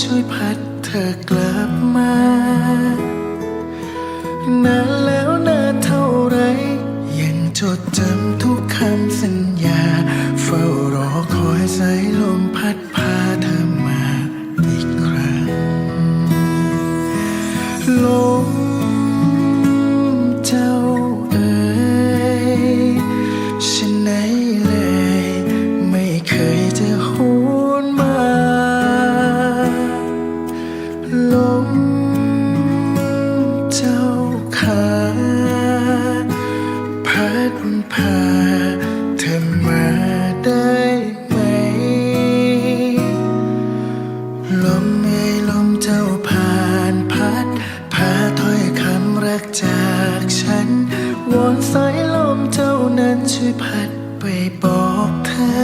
ช่วยพัดเธอกลับมานานแล้วนานเท่าไร ยังจดจำทุกคำสัญญา เฝ้ารอคอยสายลมพัดพาเธอมาอีกครั้งล พัดพาเธอมาได้ไหม ลมเอยลมเจ้าผ่านพัด พาถ้อยคำรักจากฉัน วอนสายลมเจ้านั้นช่วยพัดไปบอกเธอ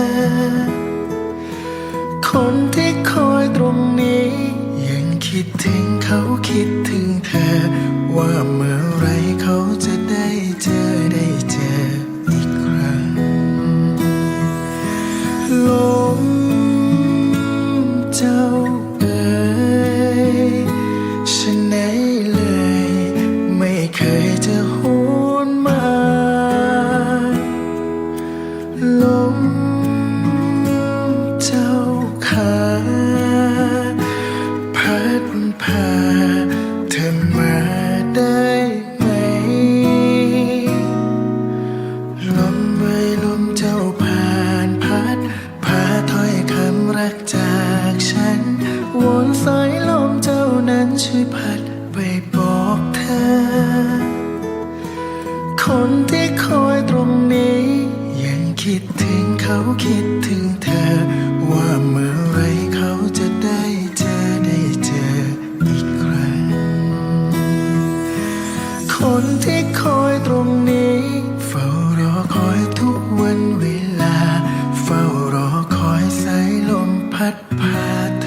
คนที่คอยตรงนี้ ยังคิดถึงเขาคิดถึงเธอ ว่าเมื่อไร ลมเจ้าเอ๋ยฉันไหนเลย ไม่เคยจะหวนมาลม รักจากฉัน วนสายลมเจ้านั้นช่วยพัดไปบอกเธอ คนที่คอยตรงนี้ ยังคิดถึงเขาคิดถึงเธอ ว่าเมื่อไรเขาจะได้เจอได้ Pat Pat.